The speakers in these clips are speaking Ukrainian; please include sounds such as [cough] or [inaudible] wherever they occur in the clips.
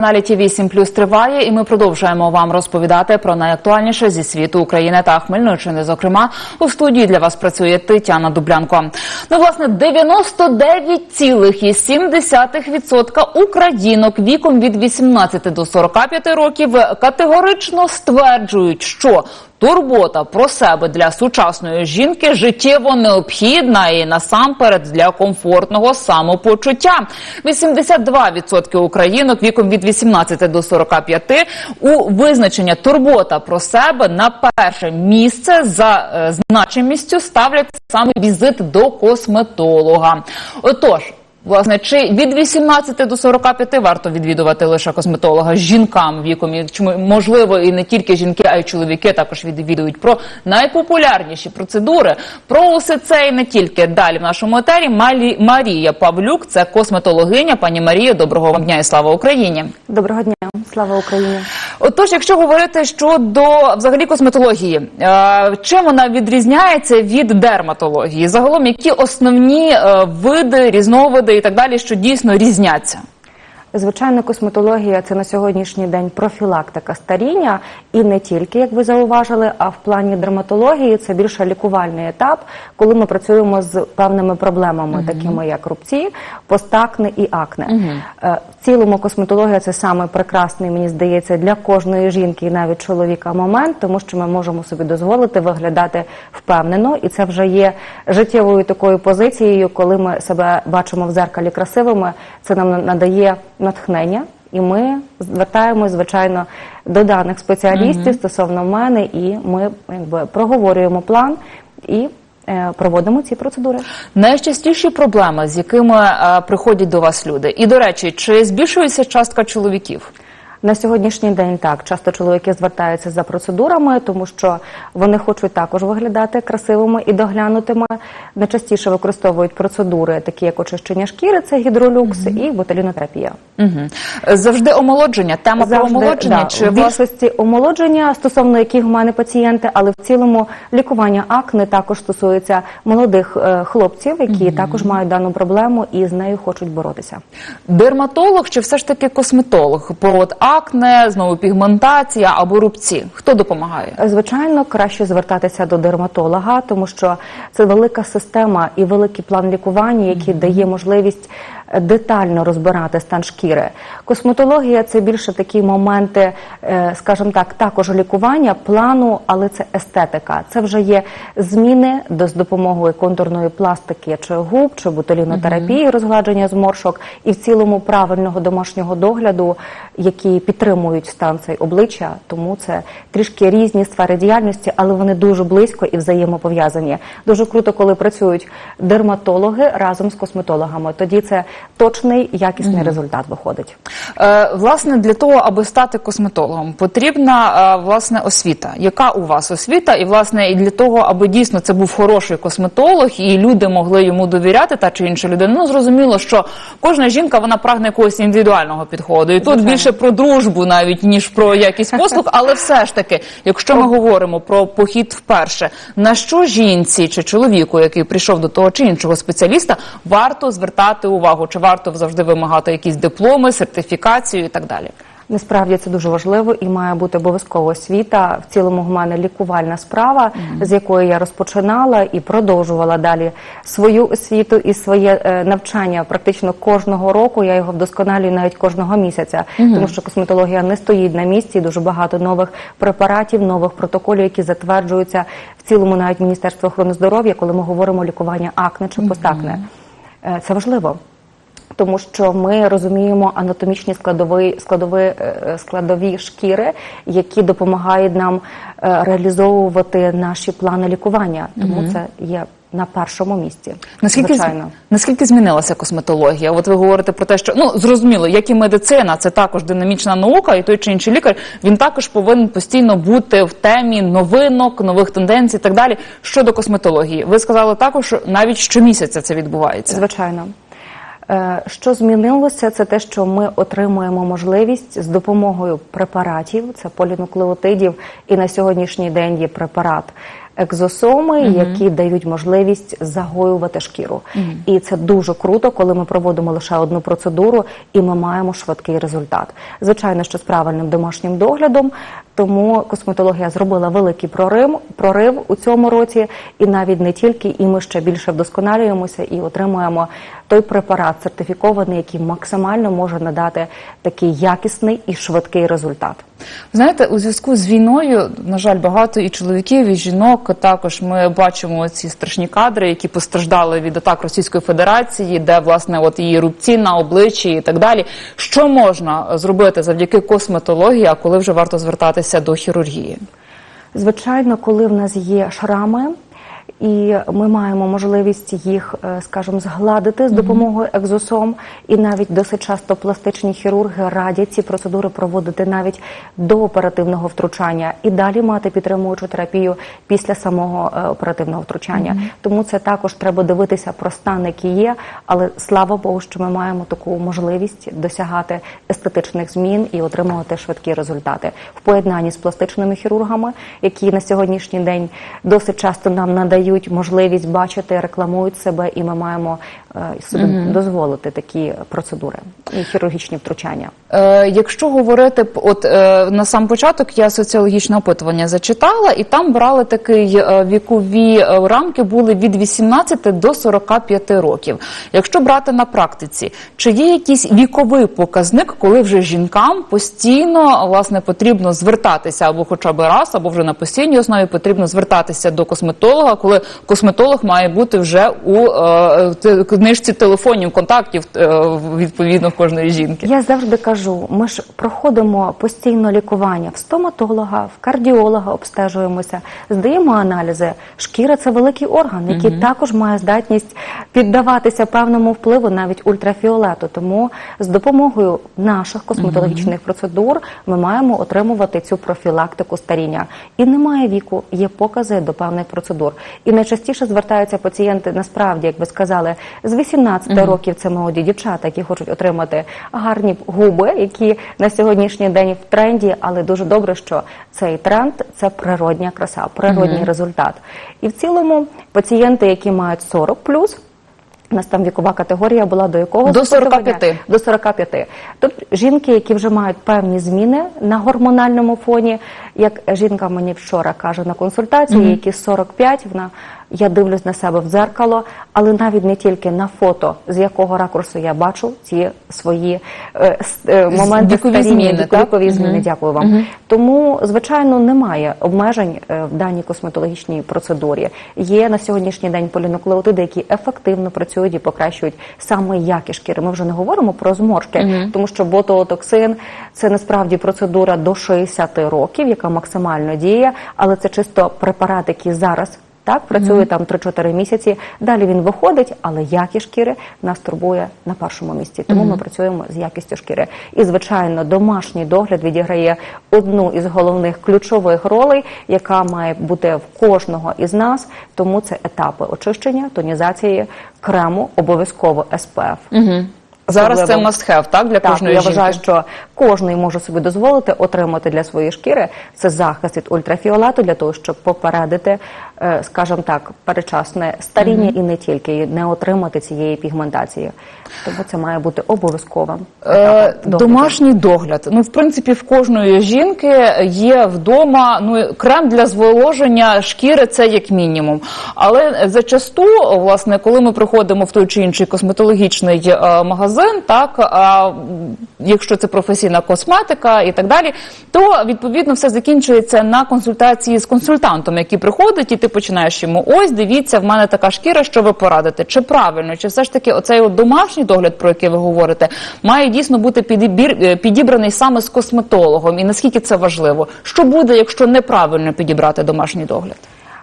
Каналі ті 8 плюс триває, і ми продовжуємо вам розповідати про найактуальніше зі світу України та Хмельниччини. Зокрема, у студії для вас працює Тетяна Дублянко. Ну, власне, 99,7% українок віком від 18 до 45 років категорично стверджують, що Турбота про себе для сучасної жінки життєво необхідна і насамперед для комфортного самопочуття. 82% українок віком від 18 до 45 у визначення турбота про себе на перше місце за е, значимістю ставлять саме візит до косметолога. Отож. Власне, чи від 18 до 45 варто відвідувати лише косметолога жінкам віком? І можливо і не тільки жінки, а й чоловіки також відвідують про найпопулярніші процедури. Про усе це і не тільки далі в нашому етері. Малі Марія Павлюк, це косметологиня. Пані Марія, доброго вам дня і слава Україні. Доброго дня, слава Україні. Отож, якщо говорити щодо взагалі косметології, е, чим вона відрізняється від дерматології? Загалом, які основні е, види, різновиди і так далі, що дійсно різняться? Звичайно, косметологія це на сьогоднішній день профілактика старіння, і не тільки, як ви зауважили, а в плані дерматології це більше лікувальний етап, коли ми працюємо з певними проблемами, такими як рубці, постакне і акне. Е, В цілому косметологія це саме прекрасний, мені здається, для кожної жінки і навіть чоловіка момент, тому що ми можемо собі дозволити виглядати впевнено, і це вже є життєвою такою позицією, коли ми себе бачимо в зеркалі красивими. Це нам надає натхнення, і ми звертаємось, звичайно, до даних спеціалістів стосовно мене, і ми якби проговорюємо план і е, проводимо ці процедури. Найчастіші проблеми, з якими е, приходять до вас люди, і до речі, чи збільшується частка чоловіків? На сьогоднішній день так часто чоловіки звертаються за процедурами, тому що вони хочуть також виглядати красивими і доглянутими. Найчастіше використовують процедури, такі як очищення шкіри, це гідролюкс і ботулінотерапія. Угу. Завжди омолодження. Тема про омолодження да, чи в більшості омолодження, стосовно яких в мене пацієнти, але в цілому лікування акне також стосується молодих е, хлопців, які також мають дану проблему і з нею хочуть боротися. дерматолог чи все ж таки косметолог? Бо от акне, знову пігментація або рубці. Хто допомагає? Звичайно, краще звертатися до дерматолога, тому що це велика система і великий план лікування, який дає можливість детально розбирати стан шкіри. Косметологія це більше такі моменти, е, скажімо так, також лікування плану, але це естетика. Це вже є зміни до з допомогою контурної пластики чи губ, чи ботулінотерапії, розгладження зморшок і в цілому правильного домашнього догляду, які підтримують стан цей обличчя. Тому це трішки різні сфери діяльності, але вони дуже близько і взаємопов'язані. Дуже круто, коли працюють дерматологи разом з косметологами. Тоді це точний якісний результат виходить. Е, власне, для того, аби стати косметологом, потрібна е, власне освіта. Яка у вас освіта? І власне і для того, аби дійсно це був хороший косметолог, і люди могли йому довіряти, та чи інша людина. Ну зрозуміло, що кожна жінка вона прагне якогось індивідуального підходу. І тут Звичайно. більше про дружбу, навіть ніж про якість послуг. Але все ж таки, якщо ми говоримо про похід вперше, на що жінці чи чоловіку, який прийшов до того чи іншого спеціаліста, варто звертати увагу, чи варто завжди вимагати якісь дипломи, сертифікацію і так далі. Насправді це дуже важливо і має бути обов'язково освіта. В цілому в мене лікувальна справа, з якої я розпочинала і продовжувала далі свою освіту і своє е, навчання. Практично кожного року я його вдосконалюю навіть кожного місяця, тому що косметологія не стоїть на місці. Дуже багато нових препаратів, нових протоколів, які затверджуються в цілому, навіть Міністерство охорони здоров'я, коли ми говоримо лікування акне чи постакне. Е, Це важливо тому що ми розуміємо анатомічні складові складові, е, складові шкіри, які допомагають нам е, реалізовувати наші плани лікування. Тому це є на першому місці. Наскільки, звичайно. наскільки змінилася косметологія? От ви говорите про те, що ну зрозуміло, як і медицина, це також динамічна наука, і той чи інший лікар він також повинен постійно бути в темі новинок, нових тенденцій і так далі. Щодо косметології, ви сказали також, що навіть щомісяця це відбувається. Звичайно. Е, Що змінилося, це те, що ми отримуємо можливість з допомогою препаратів, це полінуклеотидів, і на сьогоднішній день є препарат екзосоми, які дають можливість загоювати шкіру. І це дуже круто, коли ми проводимо лише одну процедуру і ми маємо швидкий результат. Звичайно, що з правильним домашнім доглядом. Тому косметологія зробила великий прорив, прорив у цьому році, і навіть не тільки, і ми ще більше вдосконалюємося і отримуємо той препарат сертифікований, який максимально може надати такий якісний і швидкий результат. Знаєте, у зв'язку з війною, на жаль, багато і чоловіків, і жінок також ми бачимо ці страшні кадри, які постраждали від атак Російської Федерації, де власне от її рубці на обличчі і так далі. Що можна зробити завдяки косметології, а коли вже варто звертатися до хірургії? Звичайно, коли в нас є шрами. І ми маємо можливість їх, е, скажімо, згладити з допомогою екзосом, і навіть досить часто пластичні хірурги радять ці процедури проводити навіть до оперативного втручання. І далі мати підтримуючу терапію після самого е, оперативного втручання. Тому це також треба дивитися про стан, який є. Але слава Богу, що ми маємо таку можливість досягати естетичних змін і отримувати швидкі результати. В поєднанні з пластичними хірургами, які на сьогоднішній день досить часто нам надають можливість бачити, рекламують себе, і ми маємо е, собі дозволити такі процедури і хірургічні втручання. Е, якщо говорити от е, на сам початок, я соціологічне опитування зачитала, і там брали такий е, вікові е, рамки були від 18 до 45 років. Якщо брати на практиці, чи є якийсь віковий показник, коли вже жінкам постійно власне потрібно звертатися або хоча б раз, або вже на постійній основі потрібно звертатися до косметолога, коли косметолог має бути вже у е, книжці телефонів, контактів е, відповідно кожної жінки. Я завжди кажу, ми ж проходимо постійно лікування в стоматолога, в кардіолога обстежуємося, здаємо аналізи. Шкіра це великий орган, який також має здатність піддаватися певному впливу, навіть ультрафіолету. Тому з допомогою наших косметологічних процедур ми маємо отримувати цю профілактику старіння. І немає віку, є покази до певних процедур. І найчастіше звертаються пацієнти насправді, як ви сказали, з 18 років. Це молоді дівчата, які хочуть отримати гарні губи, які на сьогоднішній день в тренді, але дуже добре, що цей тренд це природня краса, природній результат. І в цілому пацієнти, які мають 40 у нас там вікова категорія була до якого До запитування? 45. До 45. Тобто жінки, які вже мають певні зміни на гормональному фоні, як жінка мені вчора каже на консультації, які 45, вона я дивлюсь на себе в дзеркало, але навіть не тільки на фото, з якого ракурсу я бачу ці свої е, е, моменти вікові зміни, вікові зміни. Дякую вам. Тому, звичайно, немає обмежень е, в даній косметологічній процедурі. Є на сьогоднішній день полінуклеотиди, які ефективно працюють і покращують саме якість шкіри. Ми вже не говоримо про зморшки, тому що ботулотоксин – це насправді процедура до 60 років, яка максимально діє, але це чисто препарат, який зараз. Так, працює там 3-4 місяці. Далі він виходить, але якість шкіри нас турбує на першому місці. Тому ми працюємо з якістю шкіри. І, звичайно, домашній догляд відіграє одну із головних ключових ролей, яка має бути в кожного із нас. Тому це етапи очищення, тонізації, крему, обов'язково СПФ. Зараз це must have, так, для так, кожної я жінки? вважаю, що кожний може собі дозволити отримати для своєї шкіри це захист від ультрафіолету для того, щоб попередити, е, скажімо так, перечасне старіння і не тільки і не отримати цієї пігментації. Тому це має бути обов'язковим. Е, домашній догляд. Ну, в принципі, в кожної жінки є вдома ну крем для зволоження шкіри, це як мінімум. Але зачасту, власне, коли ми приходимо в той чи інший косметологічний е, магазин, так а якщо це професійна косметика і так далі, то відповідно все закінчується на консультації з консультантом, який приходить, і ти починаєш йому ось дивіться, в мене така шкіра, що ви порадите? Чи правильно, чи все ж таки оцей от домашній догляд, про який ви говорите, має дійсно бути е, підібраний саме з косметологом, і наскільки це важливо? Що буде, якщо неправильно підібрати домашній догляд?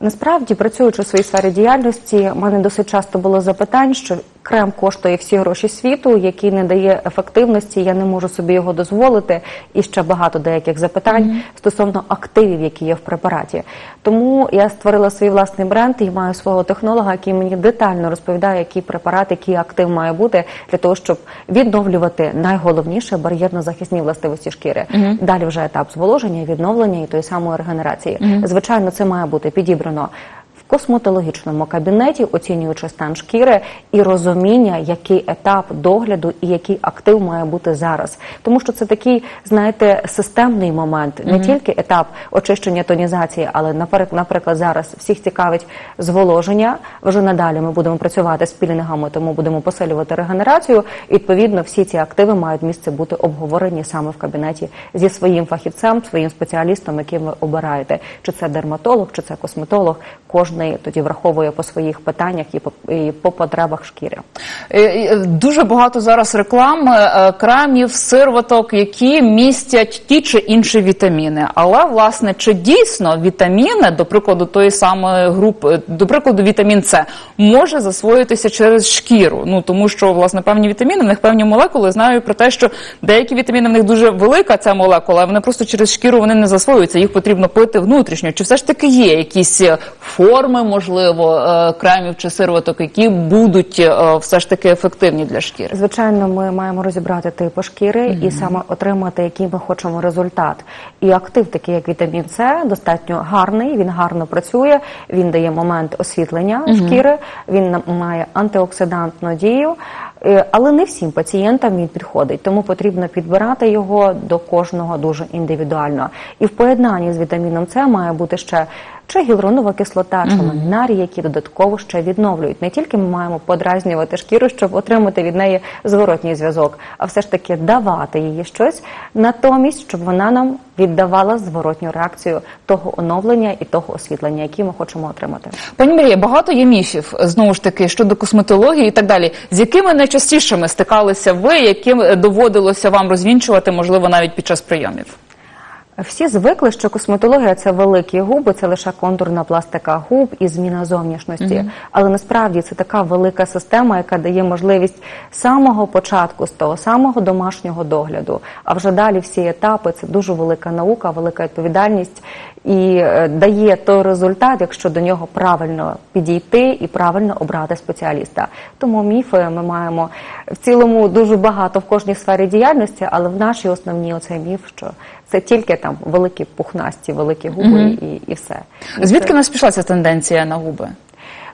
Насправді, працюючи у своїй сфері діяльності, в мене досить часто було запитань, що крем коштує всі гроші світу, який не дає ефективності. Я не можу собі його дозволити. І ще багато деяких запитань стосовно активів, які є в препараті. Тому я створила свій власний бренд і маю свого технолога, який мені детально розповідає, який препарат, який актив має бути для того, щоб відновлювати найголовніше бар'єрно-захисні властивості шкіри. Далі вже етап зволоження, відновлення і тої самої регенерації. Звичайно, це має бути підібрано косметологічному кабінеті, оцінюючи стан шкіри і розуміння, який етап догляду і який актив має бути зараз. Тому що це такий, знаєте, системний момент, не тільки етап очищення тонізації, але наприклад, зараз всіх цікавить зволоження. Вже надалі ми будемо працювати з пілінгами, тому будемо посилювати регенерацію. І, відповідно, всі ці активи мають місце бути обговорені саме в кабінеті зі своїм фахівцем, своїм спеціалістом, яким ви обираєте, чи це дерматолог, чи це косметолог. Кожний тоді враховує по своїх питаннях і по, і по потребах шкіри. Е, е, Дуже багато зараз реклами е, кремів, сироваток, які містять ті чи інші вітаміни. Але власне чи дійсно вітаміни, до прикладу, тої самої групи, до прикладу, вітамін С може засвоїтися через шкіру? Ну тому що власне певні вітаміни, в них певні молекули. Знаю про те, що деякі вітаміни в них дуже велика ця молекула, вони просто через шкіру вони не засвоюються. Їх потрібно пити внутрішньо. Чи все ж таки є якісь е, форми, можливо, е, кремів чи сироваток, які будуть е, все ж таки ефективні для шкіри? Звичайно, ми маємо розібрати типи шкіри і саме отримати, який ми хочемо результат. І актив, такий як вітамін С, достатньо гарний. Він гарно працює. Він дає момент освітлення шкіри. Він має антиоксидантну дію. Е, Але не всім пацієнтам він підходить, тому потрібно підбирати його до кожного дуже індивідуально. І в поєднанні з вітаміном С має бути ще чи гіалуронова кислота, чи ламінарій, які додатково ще відновлюють. Не тільки ми маємо подразнювати шкіру, щоб отримати від неї зворотній зв'язок, а все ж таки давати їй щось натомість, щоб вона нам віддавала зворотню реакцію того оновлення і того освітлення, яке ми хочемо отримати. Пані Марія, багато є міфів знову ж таки щодо косметології і так далі. З якими найчастішими стикалися ви, яким е, доводилося вам розвінчувати, можливо, навіть під час прийомів? Всі звикли, що косметологія це великі губи, це лише контурна пластика губ і зміна зовнішності. Але насправді це така велика система, яка дає можливість з самого початку, з того самого домашнього догляду. А вже далі всі етапи це дуже велика наука, велика відповідальність і е, дає той результат, якщо до нього правильно підійти і правильно обрати спеціаліста. Тому міфи ми маємо в цілому дуже багато в кожній сфері діяльності, але в нашій основній оцей міф, що це тільки там великі пухнасті, великі губи і, і все. Звідки в нас пішла ця тенденція на губи?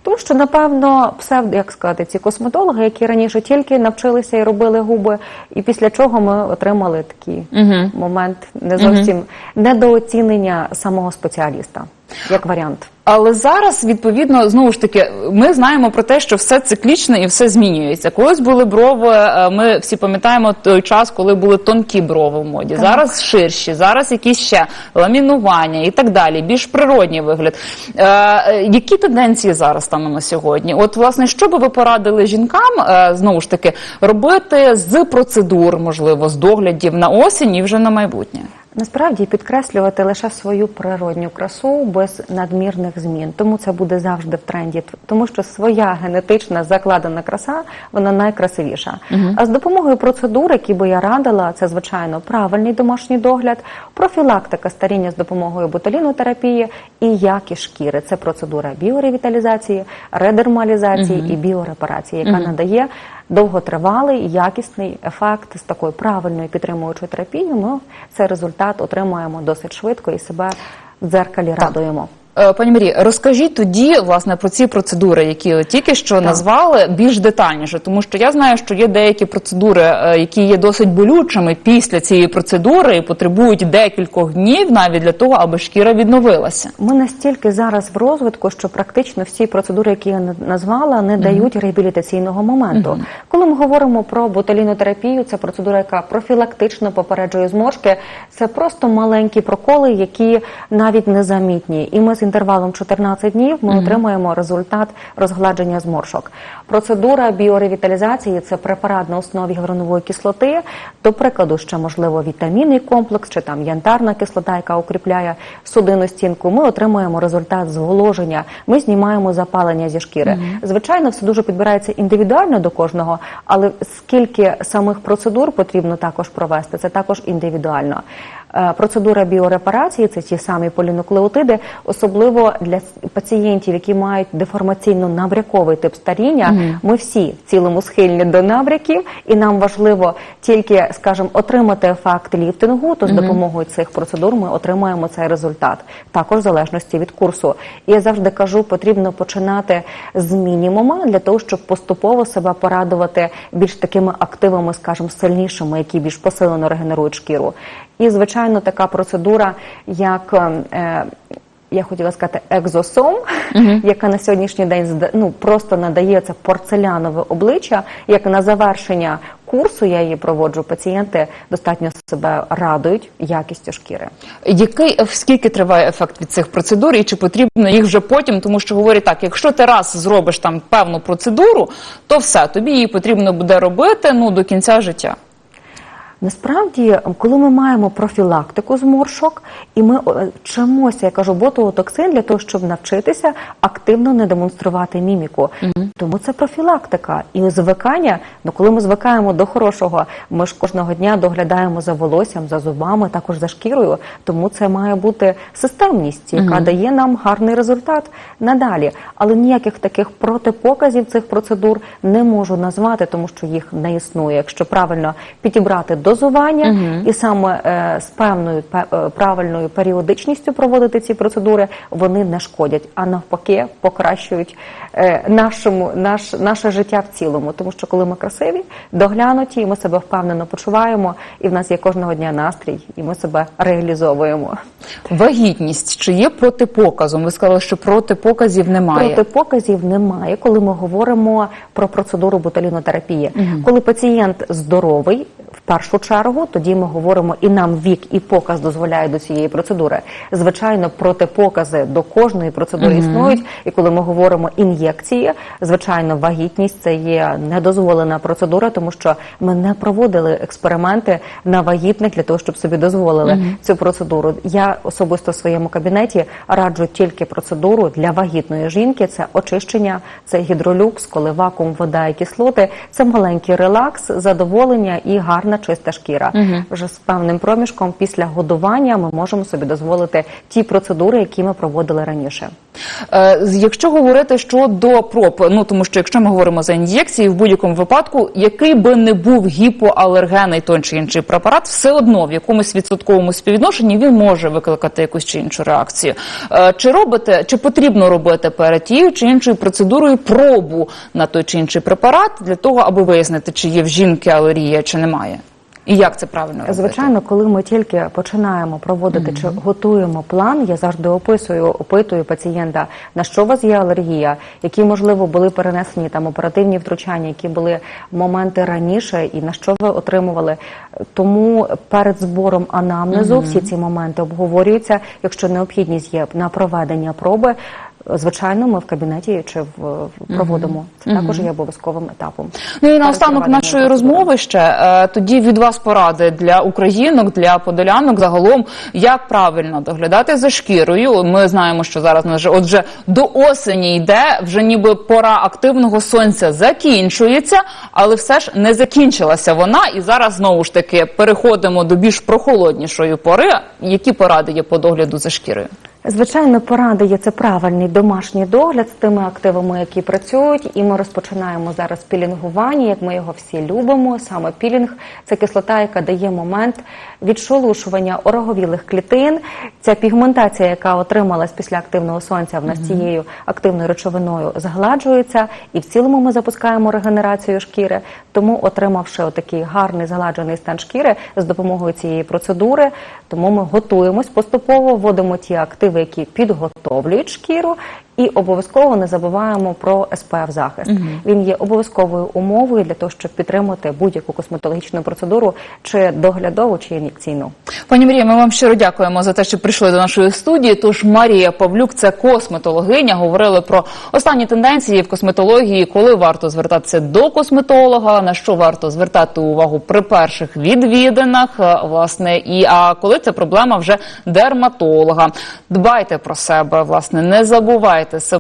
Тому що, напевно, псевдо, як сказати, ці косметологи, які раніше тільки навчилися і робили губи, і після чого ми отримали такий момент не зовсім недооцінення самого спеціаліста, як варіант. Але зараз, відповідно, знову ж таки, ми знаємо про те, що все циклічно і все змінюється. Колись були брови. е, Ми всі пам'ятаємо той час, коли були тонкі брови в моді. Зараз ширші, зараз якісь ще ламінування і так далі. Більш природній вигляд. Е, е, які тенденції зараз станом на сьогодні? От, власне, що би ви порадили жінкам е, знову ж таки робити з процедур, можливо, з доглядів на осінь і вже на майбутнє? Насправді підкреслювати лише свою природню красу без надмірних змін. Тому це буде завжди в тренді, тому що своя генетична закладена краса вона найкрасивіша. А з допомогою процедур, які би я радила, це звичайно правильний домашній догляд, профілактика старіння з допомогою ботулінотерапії і якість шкіри. Це процедура біоревіталізації, редермалізації і біорепарації, яка надає довготривалий і якісний ефект з такою правильною підтримуючою терапією. Ми цей результат отримуємо досить швидко і себе в дзеркалі радуємо. Е, Пані Марі, розкажіть тоді власне про ці процедури, які ви тільки що назвали, більш детальніше, тому що я знаю, що є деякі процедури, е, які є досить болючими після цієї процедури і потребують декількох днів навіть для того, аби шкіра відновилася. Ми настільки зараз в розвитку, що практично всі процедури, які я на- назвала, не дають реабілітаційного моменту. Коли ми говоримо про ботулінотерапію, це процедура, яка профілактично попереджує зморшки. Це просто маленькі проколи, які навіть незамітні. І ми з інтервалом 14 днів ми отримуємо результат розгладження зморшок. Процедура біоревіталізації це препарат на основі гіалуронової кислоти. До прикладу, ще можливо вітамінний комплекс чи там янтарна кислота, яка укріпляє судинну стінку. Ми отримуємо результат зволоження. Ми знімаємо запалення зі шкіри. Звичайно, все дуже підбирається індивідуально до кожного, але скільки самих процедур потрібно також провести, це також індивідуально. Е, Процедура біорепарації це ті самі полінуклеотиди, особливо для пацієнтів, які мають деформаційно набряковий тип старіння. Ми всі в цілому схильні до набряків, і нам важливо тільки, скажімо, отримати ефект ліфтингу. То з допомогою цих процедур ми отримаємо цей результат, також в залежності від курсу. І я завжди кажу, потрібно починати з мінімума для того, щоб поступово себе порадувати більш такими активами, скажімо, сильнішими, які більш посилено регенерують шкіру. І звичайно, така процедура, як е, я хотіла сказати екзосом, [laughs] яка на сьогоднішній день ну, просто надає це порцелянове обличчя. Як на завершення курсу я її проводжу, пацієнти достатньо себе радують якістю шкіри. Який е, скільки триває ефект від цих процедур, і чи потрібно їх вже потім? Тому що говорять так: якщо ти раз зробиш там певну процедуру, то все тобі її потрібно буде робити ну до кінця життя. Насправді, коли ми маємо профілактику зморшок, і ми е, вчимося, я кажу, ботулотоксин для того, щоб навчитися активно не демонструвати міміку. Тому це профілактика і звикання. Ну, коли ми звикаємо до хорошого, ми ж кожного дня доглядаємо за волоссям, за зубами, також за шкірою. Тому це має бути системність, яка дає нам гарний результат надалі. Але ніяких таких протипоказів цих процедур не можу назвати, тому що їх не існує. Якщо правильно підібрати дозування і саме е, з певною е, правильною періодичністю проводити ці процедури, вони не шкодять, а навпаки покращують е, нашому наш наше життя в цілому. Тому що коли ми красиві, доглянуті, ми себе впевнено почуваємо, і в нас є кожного дня настрій, і ми себе реалізовуємо. Вагітність чи є протипоказом? Ви сказали, що протипоказів немає. Протипоказів немає, коли ми говоримо про процедуру ботулінотерапії. Коли пацієнт здоровий, в першу чергу, тоді ми говоримо і нам вік, і показ дозволяє до цієї процедури. Звичайно, протипокази до кожної процедури існують. І коли ми говоримо ін'єкції, звичайно, вагітність це є недозволена процедура, тому що ми не проводили експерименти на вагітних для того, щоб собі дозволили цю процедуру. Я особисто в своєму кабінеті раджу тільки процедуру для вагітної жінки. Це очищення, це гідролюкс, коли вакуум, вода і кислоти. Це маленький релакс, задоволення і гарна чиста шкіра. Вже з певним проміжком після годування ми можемо собі дозволити ті процедури, які ми проводили раніше. Е, Якщо говорити щодо проб, ну тому що якщо ми говоримо за ін'єкції, в будь-якому випадку, який би не був гіпоалергенний той чи інший препарат, все одно в якомусь відсотковому співвідношенні він може викликати якусь чи іншу реакцію. Е, Чи робите, чи потрібно робити перед тією чи іншою процедурою пробу на той чи інший препарат для того, аби вияснити, чи є в жінки алергія, чи немає? І як це правильно робити? Звичайно, коли ми тільки починаємо проводити чи готуємо план, я завжди описую, опитую пацієнта, на що у вас є алергія, які можливо були перенесені там оперативні втручання, які були моменти раніше, і на що ви отримували. Тому перед збором анамнезу всі ці моменти обговорюються. Якщо необхідність є на проведення проби. Звичайно, ми в кабінеті чи в проводимо це також є обов'язковим етапом. Ну і наостанок нашої розмови ще е, тоді від вас поради для українок, для подолянок загалом, як правильно доглядати за шкірою. Ми знаємо, що зараз нас отже до осені йде, вже ніби пора активного сонця закінчується, але все ж не закінчилася вона. І зараз знову ж таки переходимо до більш прохолоднішої пори. Які поради є по догляду за шкірою? Звичайно, поради є це правильний домашній догляд з тими активами, які працюють, і ми розпочинаємо зараз пілінгування, як ми його всі любимо. Саме пілінг це кислота, яка дає момент відшелушування ороговілих клітин. Ця пігментація, яка отрималась після активного сонця, в нас цією активною речовиною згладжується, і в цілому ми запускаємо регенерацію шкіри. Тому, отримавши отакий гарний згладжений стан шкіри з допомогою цієї процедури, тому ми готуємось поступово, вводимо ті активи, які підготовлюють шкіру, І обов'язково не забуваємо про СПФ захист. Він є обов'язковою умовою для того, щоб підтримати будь-яку косметологічну процедуру, чи доглядову, чи ін'єкційну. Пані Марія, ми вам щиро дякуємо за те, що прийшли до нашої студії. Тож Марія Павлюк, це косметологиня. Говорили про останні тенденції в косметології, коли варто звертатися до косметолога, на що варто звертати увагу при перших відвідинах, е, власне, і а коли це проблема вже дерматолога. Дбайте про себе, власне, не забувайте себе.